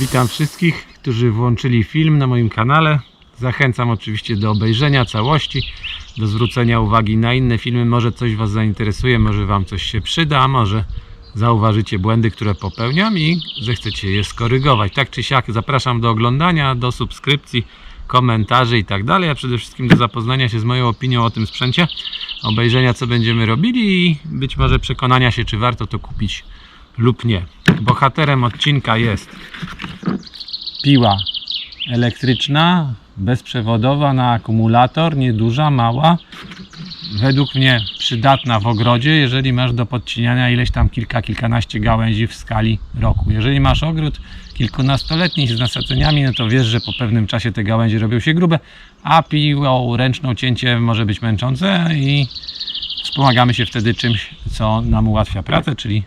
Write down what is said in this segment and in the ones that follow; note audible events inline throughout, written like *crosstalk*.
Witam wszystkich, którzy włączyli film na moim kanale. Zachęcam oczywiście do obejrzenia całości, do zwrócenia uwagi na inne filmy. Może coś Was zainteresuje, może Wam coś się przyda, a może zauważycie błędy, które popełniam i zechcecie je skorygować. Tak czy siak zapraszam do oglądania, do subskrypcji, komentarzy i tak dalej, a przede wszystkim do zapoznania się z moją opinią o tym sprzęcie, obejrzenia co będziemy robili i być może przekonania się, czy warto to kupić lub nie. Bohaterem odcinka jest piła elektryczna, bezprzewodowa na akumulator, nieduża, mała. Według mnie przydatna w ogrodzie, jeżeli masz do podcinania ileś tam kilka, kilkanaście gałęzi w skali roku. Jeżeli masz ogród kilkunastoletni z nasadzeniami, no to wiesz, że po pewnym czasie te gałęzie robią się grube, a piłą ręczną cięcie może być męczące i wspomagamy się wtedy czymś, co nam ułatwia pracę, czyli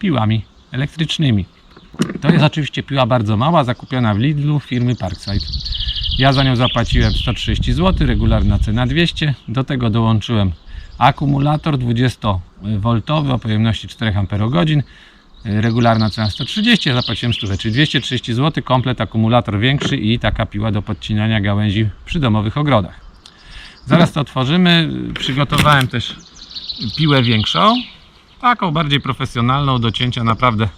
piłami elektrycznymi. To jest oczywiście piła bardzo mała, zakupiona w Lidlu firmy Parkside. Ja za nią zapłaciłem 130 zł, regularna cena 200. Do tego dołączyłem akumulator 20V o pojemności 4 Ah. Regularna cena 130, ja zapłaciłem 100, czyli 230 zł, komplet akumulator większy i taka piła do podcinania gałęzi przy domowych ogrodach. Zaraz to otworzymy. Przygotowałem też piłę większą, taką bardziej profesjonalną do cięcia naprawdę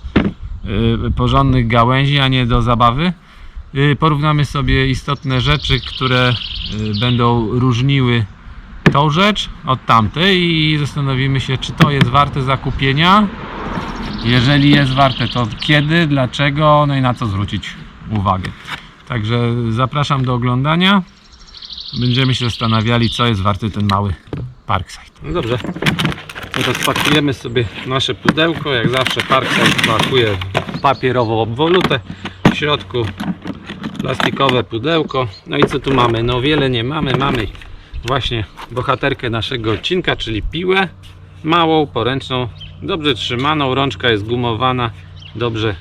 y, porządnych gałęzi, a nie do zabawy. Y, Porównamy sobie istotne rzeczy, które y, będą różniły tą rzecz od tamtej i zastanowimy się, czy to jest warte zakupienia. Jeżeli jest warte, to kiedy, dlaczego, no i na co zwrócić uwagę. Także zapraszam do oglądania. Będziemy się zastanawiali, co jest warty ten mały Parkside. No dobrze, rozpakujemy sobie nasze pudełko. Jak zawsze Parkside pakuje papierową obwolutę. W środku plastikowe pudełko. No i co tu mamy? No wiele nie mamy. Mamy właśnie bohaterkę naszego odcinka, czyli piłę. Małą, poręczną, dobrze trzymaną. Rączka jest gumowana, dobrze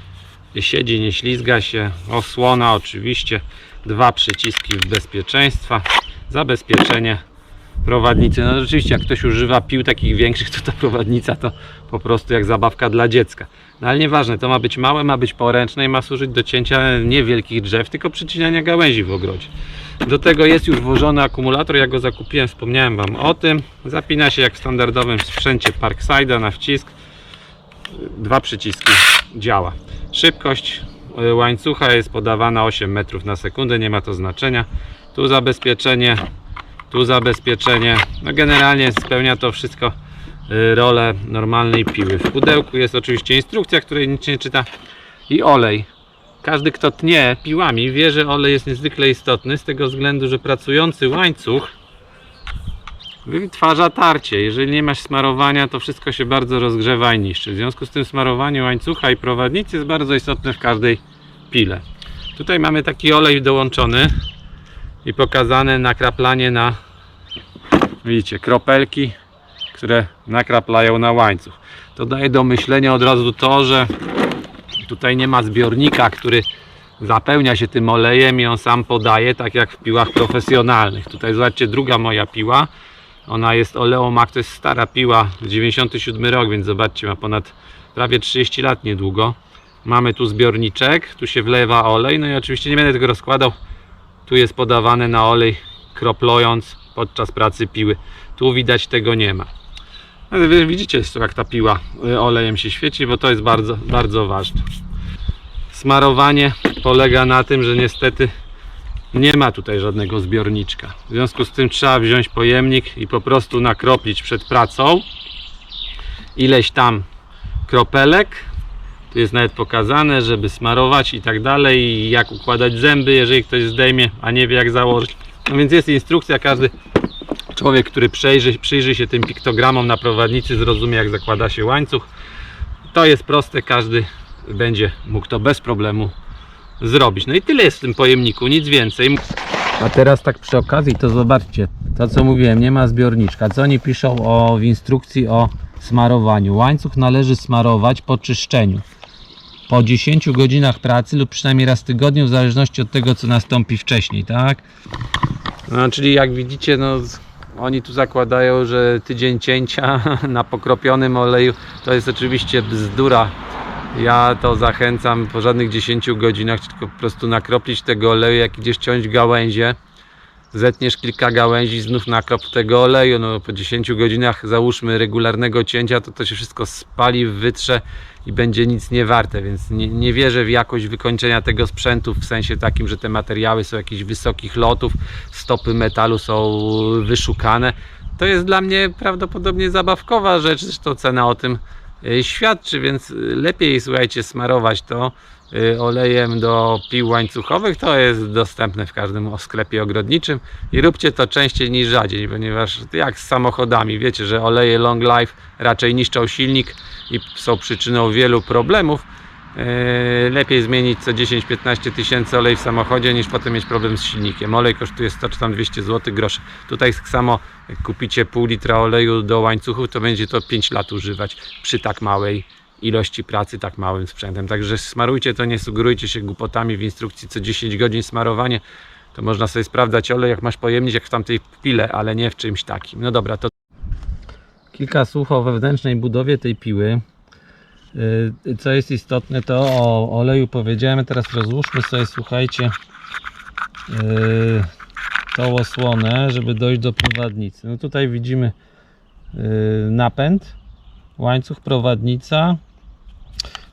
siedzi, nie ślizga się. Osłona oczywiście. Dwa przyciski bezpieczeństwa. Zabezpieczenie prowadnicy. No rzeczywiście, jak ktoś używa pił takich większych, to ta prowadnica to po prostu jak zabawka dla dziecka. No ale nieważne, to ma być małe, ma być poręczne i ma służyć do cięcia nie wielkich drzew, tylko przycinania gałęzi w ogrodzie. Do tego jest już włożony akumulator, ja go zakupiłem, wspomniałem Wam o tym. Zapina się jak w standardowym sprzęcie Parkside'a na wcisk. Dwa przyciski działa. Szybkość y, łańcucha jest podawana 8 metrów na sekundę, nie ma to znaczenia. Tu zabezpieczenie, tu zabezpieczenie. No generalnie spełnia to wszystko y, rolę normalnej piły. W pudełku jest oczywiście instrukcja, której nic nie czyta i olej. Każdy kto tnie piłami wie, że olej jest niezwykle istotny z tego względu, że pracujący łańcuch wytwarza tarcie. Jeżeli nie masz smarowania, to wszystko się bardzo rozgrzewa i niszczy. W związku z tym smarowanie łańcucha i prowadnicy jest bardzo istotne w każdej pile. Tutaj mamy taki olej dołączony i pokazane nakraplanie na widzicie, kropelki, które nakraplają na łańcuch. To daje do myślenia od razu to, że tutaj nie ma zbiornika, który zapełnia się tym olejem i on sam podaje, tak jak w piłach profesjonalnych. Tutaj zobaczcie, druga moja piła, ona jest Oleomak, to jest stara piła, 97 rok, więc zobaczcie, ma ponad prawie 30 lat niedługo. Mamy tu zbiorniczek, tu się wlewa olej, no i oczywiście nie będę tego rozkładał, tu jest podawane na olej, kroplując podczas pracy piły. Tu widać tego nie ma. Widzicie jak ta piła y, olejem się świeci, bo to jest bardzo, bardzo ważne. Smarowanie polega na tym, że niestety nie ma tutaj żadnego zbiorniczka. W związku z tym trzeba wziąć pojemnik i po prostu nakroplić przed pracą ileś tam kropelek. Tu jest nawet pokazane, żeby smarować i tak dalej, jak układać zęby, jeżeli ktoś zdejmie, a nie wie jak założyć. No więc jest instrukcja, każdy człowiek, który przejrzy, przyjrzy się tym piktogramom na prowadnicy, zrozumie jak zakłada się łańcuch. To jest proste, każdy będzie mógł to bez problemu zrobić. No i tyle jest w tym pojemniku, nic więcej. A teraz tak przy okazji to zobaczcie, to co mówiłem, nie ma zbiorniczka. Co oni piszą o, w instrukcji o smarowaniu? Łańcuch należy smarować po czyszczeniu. Po 10 godzinach pracy lub przynajmniej raz w tygodniu, w zależności od tego, co nastąpi wcześniej, tak? No, czyli jak widzicie, no, oni tu zakładają, że tydzień cięcia *laughs* na pokropionym oleju to jest oczywiście bzdura. Ja to zachęcam po żadnych 10 godzinach, tylko po prostu nakroplić tego oleju, jak idziesz ciąć gałęzie, zetniesz kilka gałęzi, znów nakrop tego oleju, no po 10 godzinach załóżmy regularnego cięcia, to to się wszystko spali, wytrze i będzie nic nie warte, więc nie, nie wierzę w jakość wykończenia tego sprzętu w sensie takim, że te materiały są jakichś wysokich lotów, stopy metalu są wyszukane. To jest dla mnie prawdopodobnie zabawkowa rzecz, zresztą cena o tym świadczy, więc y, lepiej słuchajcie smarować to y, olejem do pił łańcuchowych, to jest dostępne w każdym sklepie ogrodniczym i róbcie to częściej niż rzadziej, ponieważ jak z samochodami, wiecie, że oleje long life raczej niszczą silnik i są przyczyną wielu problemów. Yy, Lepiej zmienić co 10-15 tysięcy olej w samochodzie niż potem mieć problem z silnikiem. Olej kosztuje 100 czy tam 200 zł groszy. Tutaj tak samo jak kupicie pół litra oleju do łańcuchów, to będzie to 5 lat używać przy tak małej ilości pracy, tak małym sprzętem. Także smarujcie to, nie sugerujcie się głupotami w instrukcji co 10 godzin smarowanie. To można sobie sprawdzać olej, jak masz pojemnik, jak w tamtej pile, ale nie w czymś takim. No dobra, to kilka słów o wewnętrznej budowie tej piły. Yy, Co jest istotne, to o oleju powiedziałem. Teraz rozłóżmy sobie, słuchajcie, yy, tą osłonę, żeby dojść do prowadnicy. No tutaj widzimy yy, napęd, łańcuch, prowadnica.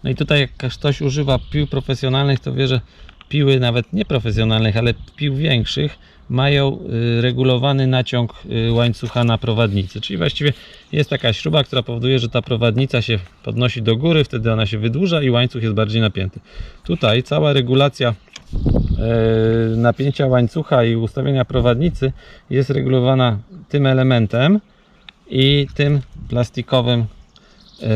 No i tutaj jak ktoś używa pił profesjonalnych, to wie, że piły nawet nieprofesjonalnych, ale pił większych mają y, regulowany naciąg y, łańcucha na prowadnicy. Czyli właściwie jest taka śruba, która powoduje, że ta prowadnica się podnosi do góry, wtedy ona się wydłuża i łańcuch jest bardziej napięty. Tutaj cała regulacja e, napięcia łańcucha i ustawienia prowadnicy jest regulowana tym elementem i tym plastikowym e,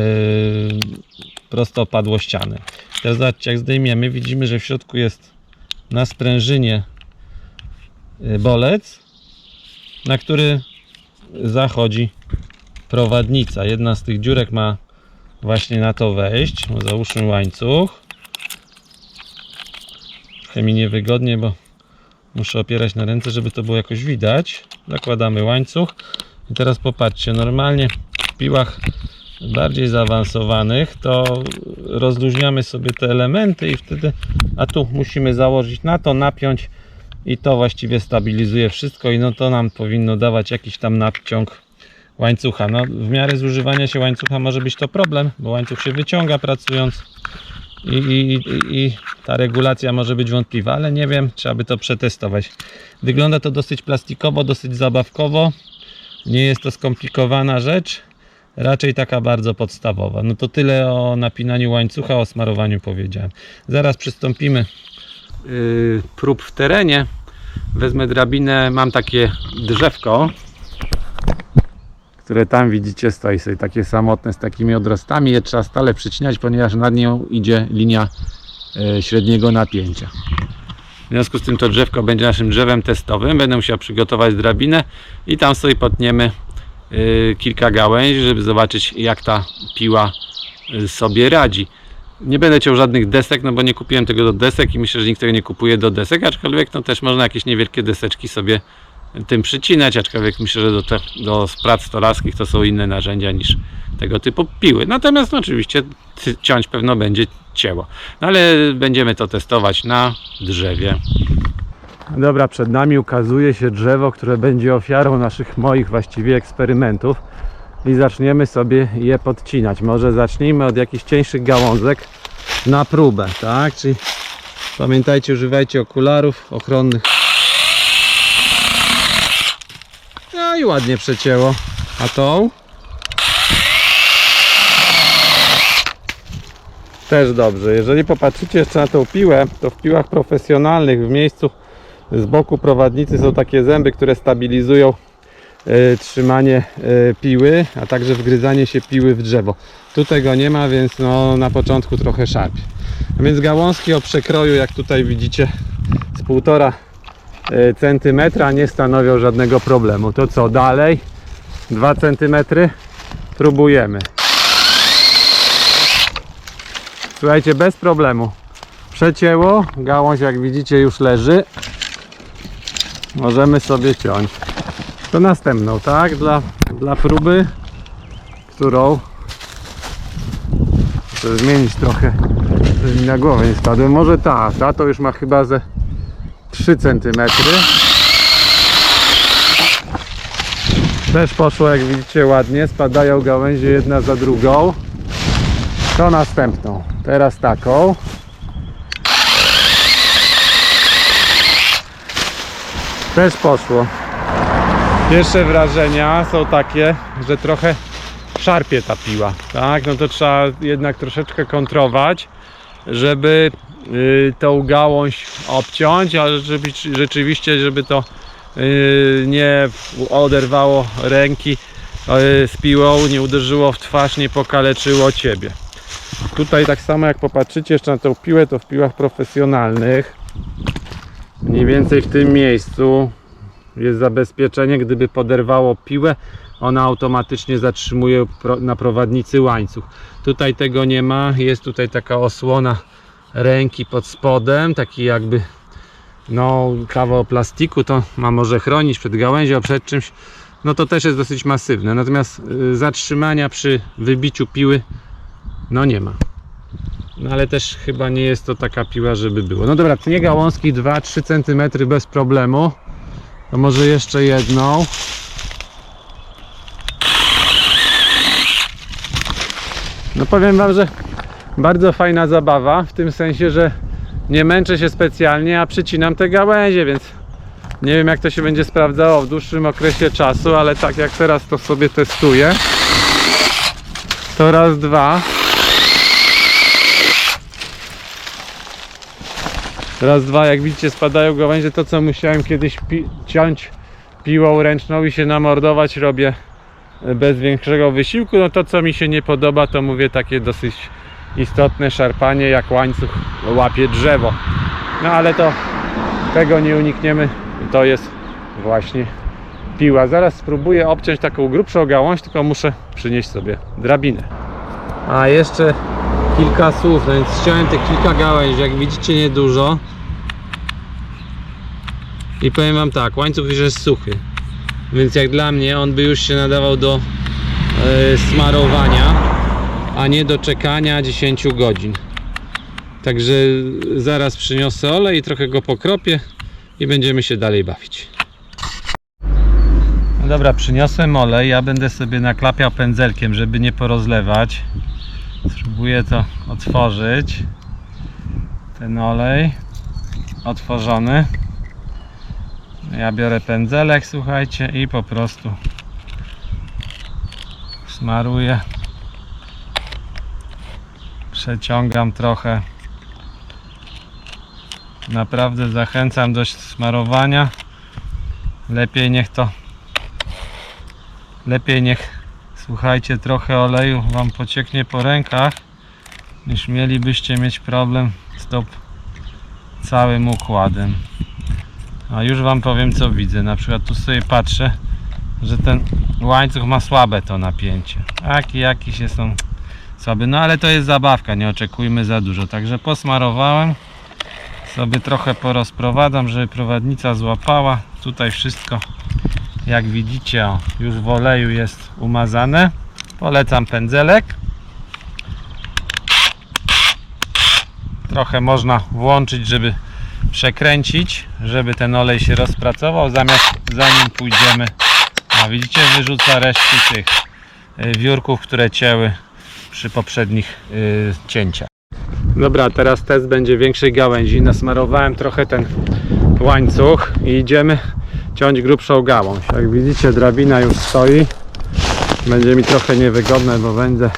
prostopadłościanym. Teraz zobaczcie, jak zdejmiemy, widzimy, że w środku jest na sprężynie bolec, na który zachodzi prowadnica. Jedna z tych dziurek ma właśnie na to wejść. No, Załóżmy łańcuch. Trochę mi niewygodnie, bo muszę opierać na ręce, żeby to było jakoś widać. Zakładamy łańcuch. I teraz popatrzcie, normalnie w piłach bardziej zaawansowanych, to rozluźniamy sobie te elementy i wtedy, a tu musimy założyć na to, napiąć i to właściwie stabilizuje wszystko i no to nam powinno dawać jakiś tam naciąg łańcucha. No w miarę zużywania się łańcucha może być to problem, bo łańcuch się wyciąga pracując i, i, i, i ta regulacja może być wątpliwa, ale nie wiem, trzeba by to przetestować. Wygląda to dosyć plastikowo, dosyć zabawkowo. Nie jest to skomplikowana rzecz raczej taka bardzo podstawowa. No to tyle o napinaniu łańcucha, o smarowaniu powiedziałem. Zaraz przystąpimy prób w terenie. Wezmę drabinę, mam takie drzewko, które tam widzicie stoi sobie takie samotne z takimi odrostami. Je trzeba stale przycinać, ponieważ nad nią idzie linia yy, średniego napięcia. W związku z tym to drzewko będzie naszym drzewem testowym. Będę musiał przygotować drabinę i tam sobie potniemy y, kilka gałęzi, żeby zobaczyć jak ta piła y, sobie radzi. Nie będę ciął żadnych desek, no bo nie kupiłem tego do desek i myślę, że nikt tego nie kupuje do desek, aczkolwiek no też można jakieś niewielkie deseczki sobie tym przycinać, aczkolwiek myślę, że do, te, do prac stolarskich to są inne narzędzia niż tego typu piły. Natomiast no, oczywiście ciąć pewno będzie cięło. No ale będziemy to testować na drzewie. Dobra, przed nami ukazuje się drzewo, które będzie ofiarą naszych, moich właściwie eksperymentów i zaczniemy sobie je podcinać. Może zacznijmy od jakichś cieńszych gałązek na próbę, tak? Czyli pamiętajcie, używajcie okularów ochronnych. No i ładnie przecięło. A tą? Też dobrze. Jeżeli popatrzycie jeszcze na tą piłę, to w piłach profesjonalnych w miejscu z boku prowadnicy są takie zęby, które stabilizują trzymanie e, piły, a także wgryzanie się piły w drzewo. Tu tego nie ma, więc no, na początku trochę szarpie. A więc gałązki o przekroju, jak tutaj widzicie, z półtora e, centymetra nie stanowią żadnego problemu. To co dalej? 2 centymetry? Próbujemy. Słuchajcie, bez problemu. Przecięło, gałąź jak widzicie już leży. Możemy sobie ciąć. To następną, tak? Dla, dla próby, którą Muszę zmienić trochę, żeby mi na głowę nie spadły. Może ta, ta to już ma chyba ze 3 cm. Też poszło jak widzicie ładnie, spadają gałęzie jedna za drugą. To następną, teraz taką. Też poszło. Pierwsze wrażenia są takie, że trochę szarpie ta piła, tak? No to trzeba jednak troszeczkę kontrować, żeby y, tą gałąź obciąć, ale żeby, rzeczywiście, żeby to y, nie oderwało ręki y, z piłą, nie uderzyło w twarz, nie pokaleczyło ciebie. Tutaj tak samo jak popatrzycie jeszcze na tą piłę, to w piłach profesjonalnych mniej więcej w tym miejscu jest zabezpieczenie, gdyby poderwało piłę, ona automatycznie zatrzymuje na prowadnicy łańcuch. Tutaj tego nie ma, jest tutaj taka osłona ręki pod spodem, taki jakby no kawał plastiku, to ma może chronić przed gałęzią, przed czymś, no to też jest dosyć masywne. Natomiast y, zatrzymania przy wybiciu piły no nie ma. No ale też chyba nie jest to taka piła, żeby było. No dobra, tnie gałązki 2-3 cm bez problemu. To może jeszcze jedną. No powiem wam, że bardzo fajna zabawa, w tym sensie, że nie męczę się specjalnie, a przycinam te gałęzie, więc nie wiem jak to się będzie sprawdzało w dłuższym okresie czasu, ale tak jak teraz to sobie testuję, to raz, dwa. Raz, dwa, jak widzicie spadają gałęzie, to co musiałem kiedyś pi- ciąć piłą ręczną i się namordować robię e, bez większego wysiłku, no to co mi się nie podoba to mówię takie dosyć istotne szarpanie jak łańcuch łapie drzewo. No ale to tego nie unikniemy. To jest właśnie piła. Zaraz spróbuję obciąć taką grubszą gałąź tylko muszę przynieść sobie drabinę. A jeszcze kilka słów, no więc ściąłem tych kilka gałęzi, jak widzicie niedużo. I powiem wam tak, łańcuch już jest suchy. Więc jak dla mnie on by już się nadawał do e, smarowania a nie do czekania 10 godzin. Także zaraz przyniosę olej i trochę go pokropię i będziemy się dalej bawić. No dobra, przyniosłem olej, ja będę sobie naklapiał pędzelkiem, żeby nie porozlewać Spróbuję to otworzyć. Ten olej otworzony. Ja biorę pędzelek, słuchajcie, i po prostu smaruję. Przeciągam trochę. Naprawdę zachęcam do smarowania. Lepiej niech to lepiej niech słuchajcie, trochę oleju Wam pocieknie po rękach, niż mielibyście mieć problem z tą całym układem. A już Wam powiem co widzę. Na przykład tu sobie patrzę, że ten łańcuch ma słabe to napięcie. Taki jakiś jest on słaby. No ale to jest zabawka, nie oczekujmy za dużo. Także posmarowałem. Sobie trochę porozprowadzam, żeby prowadnica złapała. Tutaj wszystko jak widzicie już w oleju jest umazane. Polecam pędzelek. Trochę można włączyć żeby przekręcić żeby ten olej się rozpracował. Zamiast zanim pójdziemy a widzicie wyrzuca resztki tych y, wiórków które cięły przy poprzednich y, cięciach. Dobra teraz test będzie większej gałęzi. Nasmarowałem trochę ten łańcuch i idziemy ciąć grubszą gałąź. Jak widzicie drabina już stoi. Będzie mi trochę niewygodne, bo będę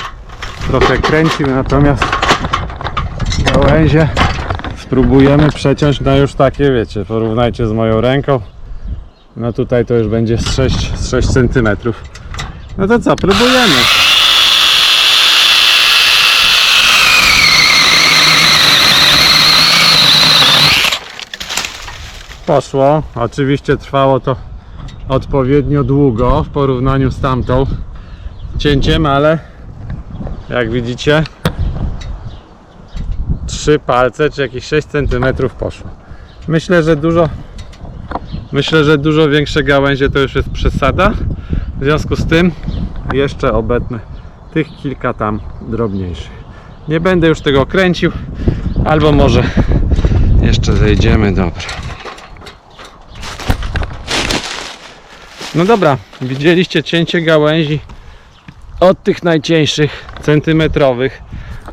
trochę kręcił, natomiast gałęzie spróbujemy przeciąć na już takie, wiecie, porównajcie z moją ręką. No tutaj to już będzie z 6, z 6 cm. No to co, próbujemy. Poszło. Oczywiście trwało to odpowiednio długo w porównaniu z tamtą cięciem, ale jak widzicie trzy palce czy jakieś 6 cm poszło. Myślę, że dużo myślę, że dużo większe gałęzie to już jest przesada. W związku z tym jeszcze obetnę tych kilka tam drobniejszych. Nie będę już tego kręcił, albo może jeszcze zejdziemy, dobra. No dobra, widzieliście cięcie gałęzi od tych najcieńszych, centymetrowych,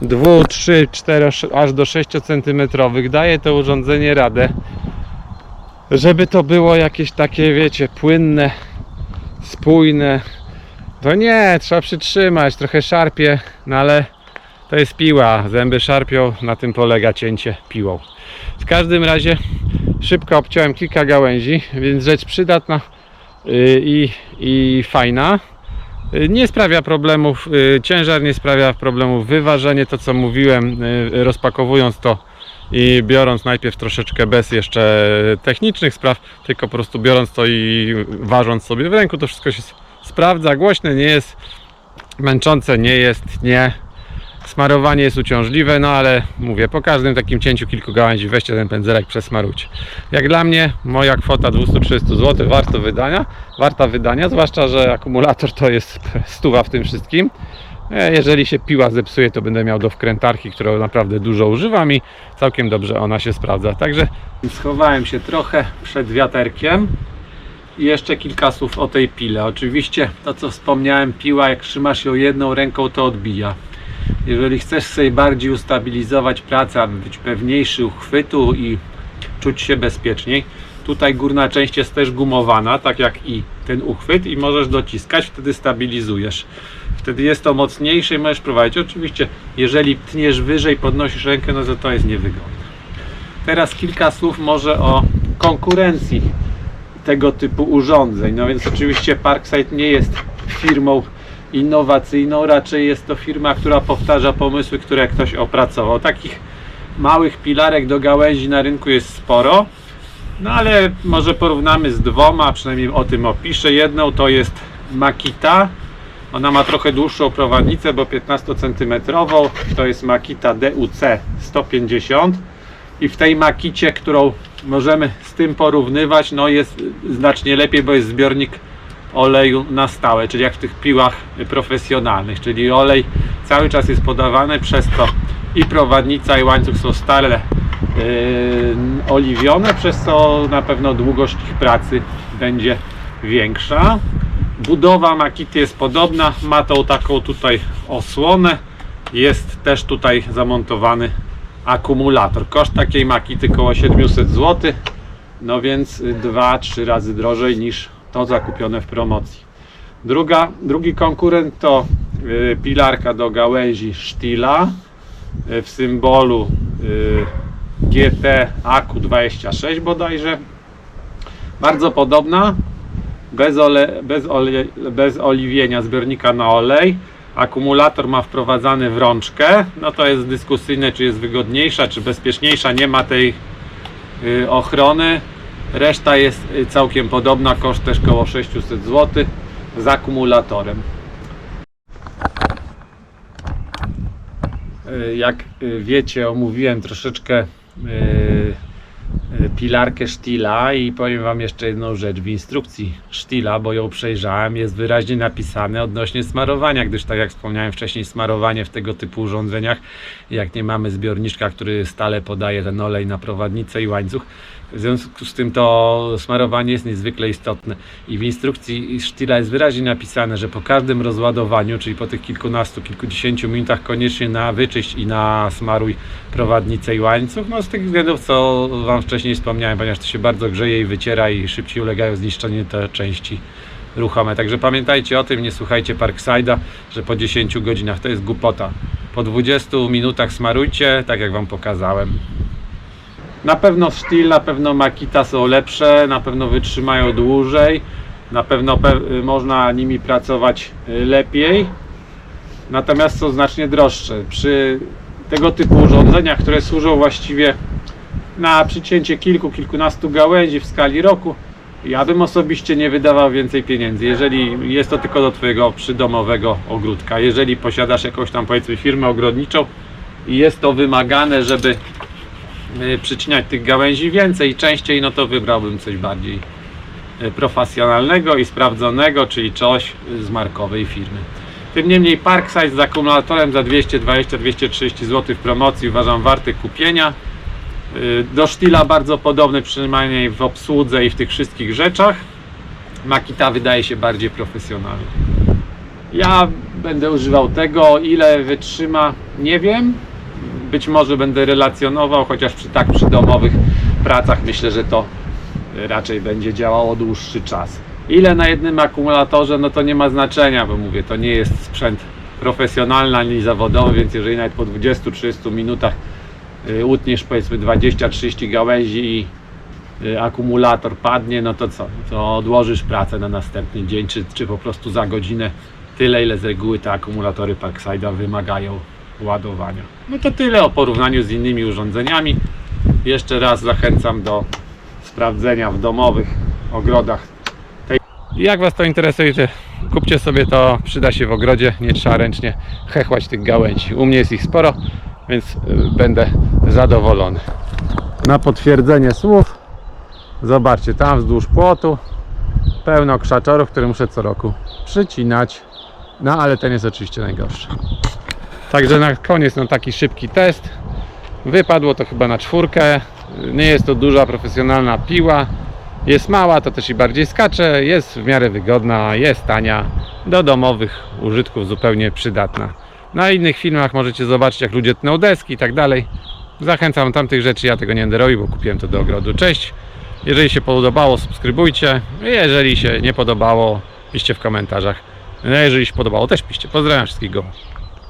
2, 3, 4, aż do 6 centymetrowych. Daje to urządzenie radę, żeby to było jakieś takie, wiecie, płynne, spójne. To nie, trzeba przytrzymać, trochę szarpie, no ale to jest piła, zęby szarpią, na tym polega cięcie piłą. W każdym razie szybko obciąłem kilka gałęzi, więc rzecz przydatna i, i fajna. Yy, Nie sprawia problemów, yy, ciężar nie sprawia problemów, wyważenie, to co mówiłem, rozpakowując to i biorąc najpierw troszeczkę bez jeszcze technicznych spraw, tylko po prostu biorąc to i ważąc sobie w ręku, to wszystko się sprawdza, głośne nie jest, męczące nie jest, nie. Smarowanie jest uciążliwe, no ale mówię, po każdym takim cięciu kilku gałęzi weźcie ten pędzelek, przesmarujcie. Jak dla mnie, moja kwota 230 zł warto wydania, warta wydania, zwłaszcza, że akumulator to jest *laughs* stuwa w tym wszystkim. E, Jeżeli się piła zepsuje, to będę miał do wkrętarki, którą naprawdę dużo używam i całkiem dobrze ona się sprawdza. Także schowałem się trochę przed wiaterkiem. I jeszcze kilka słów o tej pile. Oczywiście to co wspomniałem, piła jak trzymasz ją jedną ręką to odbija. Jeżeli chcesz sobie bardziej ustabilizować pracę, aby być pewniejszy uchwytu i czuć się bezpieczniej, tutaj górna część jest też gumowana, tak jak i ten uchwyt i możesz dociskać, wtedy stabilizujesz. Wtedy jest to mocniejsze i możesz prowadzić. Oczywiście, jeżeli tniesz wyżej, podnosisz rękę, no to to jest niewygodne. Teraz kilka słów może o konkurencji tego typu urządzeń. No więc oczywiście Parkside nie jest firmą innowacyjną, raczej jest to firma, która powtarza pomysły, które ktoś opracował. Takich małych pilarek do gałęzi na rynku jest sporo, no ale może porównamy z dwoma, przynajmniej o tym opiszę. Jedną to jest Makita. Ona ma trochę dłuższą prowadnicę, bo 15 cm. To jest Makita DUC 150 i w tej makicie, którą możemy z tym porównywać, no jest znacznie lepiej, bo jest zbiornik oleju na stałe, czyli jak w tych piłach profesjonalnych, czyli olej cały czas jest podawany, przez to i prowadnica i łańcuch są stale yy, oliwione, przez co na pewno długość ich pracy będzie większa. Budowa Makity jest podobna, ma tą taką tutaj osłonę, jest też tutaj zamontowany akumulator. Koszt takiej Makity około 700 zł, no więc 2-3 razy drożej niż to zakupione w promocji. Druga, drugi konkurent to y, pilarka do gałęzi Stila y, w symbolu y, GT AQ26 bodajże. Bardzo podobna, bez, ole, bez, ole, bez oliwienia zbiornika na olej. Akumulator ma wprowadzany w rączkę. No to jest dyskusyjne, czy jest wygodniejsza, czy bezpieczniejsza. Nie ma tej ochrony. Reszta jest y, całkiem podobna, koszt też około 600 zł z akumulatorem. Y, Jak y, wiecie, omówiłem troszeczkę pilarkę Stila i powiem Wam jeszcze jedną rzecz. W instrukcji Stila, bo ją przejrzałem, jest wyraźnie napisane odnośnie smarowania, gdyż tak jak wspomniałem wcześniej, smarowanie w tego typu urządzeniach, jak nie mamy zbiorniczka, który stale podaje ten olej na prowadnicę i łańcuch, w związku z tym to smarowanie jest niezwykle istotne i w instrukcji Stila jest wyraźnie napisane, że po każdym rozładowaniu, czyli po tych kilkunastu, kilkudziesięciu minutach koniecznie na wyczyść i na smaruj prowadnicę i łańcuch, no z tych względów, co Wam wcześniej wspomniałem, ponieważ to się bardzo grzeje i wyciera i szybciej ulegają zniszczeniu te części ruchome. Także pamiętajcie o tym, nie słuchajcie Parkside'a, że po 10 godzinach to jest głupota. Po 20 minutach smarujcie, tak jak Wam pokazałem. Na pewno Steel, na pewno Makita są lepsze, na pewno wytrzymają dłużej, na pewno pe- można nimi pracować y, lepiej, natomiast są znacznie droższe. Przy tego typu urządzeniach, które służą właściwie na przycięcie kilku, kilkunastu gałęzi w skali roku, ja bym osobiście nie wydawał więcej pieniędzy, jeżeli jest to tylko do Twojego przydomowego ogródka. Jeżeli posiadasz jakąś tam powiedzmy firmę ogrodniczą i jest to wymagane, żeby przycinać tych gałęzi więcej i częściej, no to wybrałbym coś bardziej y, profesjonalnego i sprawdzonego, czyli coś z markowej firmy. Tym niemniej Parkside z akumulatorem za 220-230 zł w promocji uważam warty kupienia. Y, Do sztila bardzo podobny, przynajmniej w obsłudze i w tych wszystkich rzeczach. Makita wydaje się bardziej profesjonalna. Ja będę używał tego, ile wytrzyma, nie wiem. Być może będę relacjonował, chociaż przy tak przy domowych pracach myślę, że to raczej będzie działało dłuższy czas. Ile na jednym akumulatorze, no to nie ma znaczenia, bo mówię, to nie jest sprzęt profesjonalny ani zawodowy, więc jeżeli nawet po 20-30 minutach y, utniesz powiedzmy 20-30 gałęzi i y, akumulator padnie, no to co? To odłożysz pracę na następny dzień, czy, czy po prostu za godzinę tyle, ile z reguły te akumulatory Parkside'a wymagają ładowania. No to tyle o porównaniu z innymi urządzeniami. Jeszcze raz zachęcam do sprawdzenia w domowych ogrodach. Tej... Jak Was to interesuje, kupcie sobie to, przyda się w ogrodzie, nie trzeba ręcznie hechłać tych gałęzi. U mnie jest ich sporo, więc y, będę zadowolony. Na potwierdzenie słów, zobaczcie, tam wzdłuż płotu pełno krzaczorów, które muszę co roku przycinać. No ale ten jest oczywiście najgorszy. Także na koniec no, taki szybki test. Wypadło to chyba na czwórkę. Nie jest to duża, profesjonalna piła. Jest mała, to też i bardziej skacze. Jest w miarę wygodna, jest tania. Do domowych użytków zupełnie przydatna. Na innych filmach możecie zobaczyć, jak ludzie tną deski i tak dalej. Zachęcam tamtych rzeczy, ja tego nie będę robił, bo kupiłem to do ogrodu. Cześć! Jeżeli się podobało, subskrybujcie. Jeżeli się nie podobało, piszcie w komentarzach. No, jeżeli się podobało, też piszcie. Pozdrawiam wszystkich go.